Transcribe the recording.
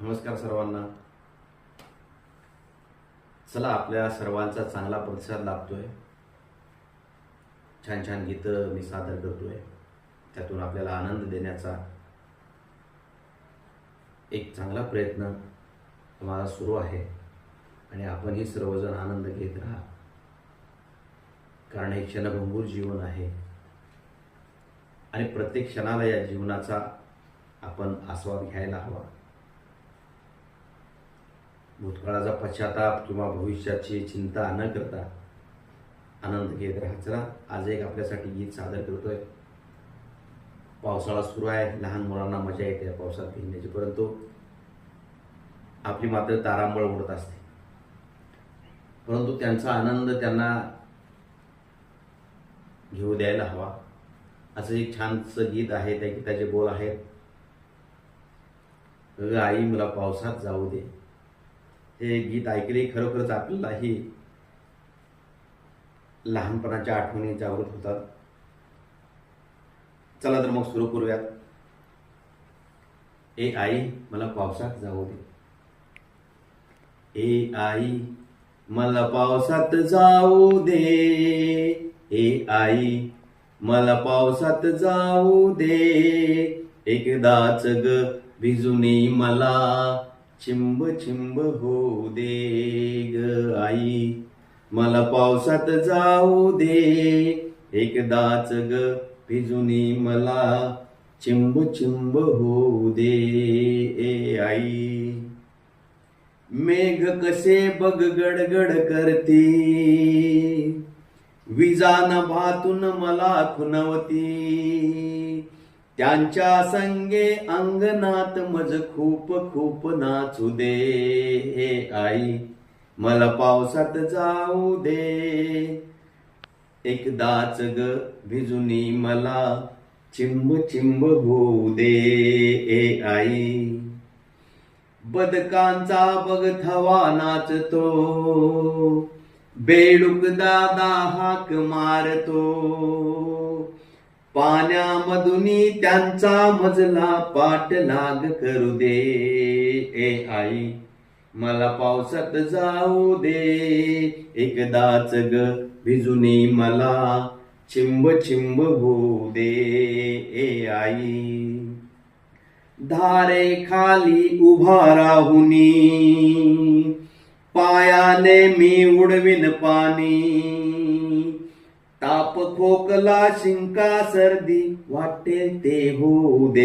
नमस्कार सर्वांना. चला आपल्या सर्वांचा चांगला प्रतिसाद लाभतोय. छान छान गीतं मी सादर करतोय. त्यातून आपल्याला आनंद देण्याचा एक चांगला प्रयत्न माझा सुरू आहे. आणि आपणही सर्वजण आनंद घेत राहा. कारण हे क्षणभंगूर जीवन आहे. आणि प्रत्येक क्षणाला या जीवनाचा आपण आस्वाद घ्यायला हवा. भूतकाळाचा पश्चाताप किंवा भविष्याची चिंता न करता आनंद घेत राहा. आज एक आपल्यासाठी गीत सादर करतोय. पावसाळा सुरू आहे. लहान मुलांना मजा येते या पावसात भिजण्याची परंतु आपली मात्र तारांबळ उडत असते. परंतु त्यांचा आनंद त्यांना घेऊ द्यायला हवा. असं एक छानसं गीत आहे. त्या गीताचे बोल आहेत. आई मला पावसात जाऊ दे. हे गीत ऐकले खरोखरच आपल्यालाही लहानपणाच्या आठवणी जागृत होतात. चला तर मग सुरू करूयात. ए आई मला पावसात जाऊ दे. ए आई मला पावसात जाऊ दे. ए आई मला पावसात जाऊ दे. एकदाच ग भिजुनी मला. चिंब चिंब होऊ दे ग आई. मला पावसात जाऊ दे. एकदाच ग भिजुनी मला. चिंब चिंब होऊ दे ए आई. मेघ कसे बग गडगड करती. विजान भातून मला खुनवती. त्यांच्या संगे अंगणात मज खूप खूप नाचू दे. हे आई मला पावसात जाऊ दे. एकदाच ग भिजुनी मला चिंब चिंब होऊ दे. ए आई बदकांचा बगथवा नाचतो. बेडूक दादा हाक मारतो. पाण्यामधुनी त्यांचा मजला पाठ लाग करू दे. ए आई मला पावसात जाऊ दे. एकदाच ग भिजुनी मला चिंब चिंब होऊ दे. ए आई धारे खाली उभा राहुनी पायाने मी उडविन पाणी. ताप खोकला शिंका सर्दी वाटेल ते होऊ दे.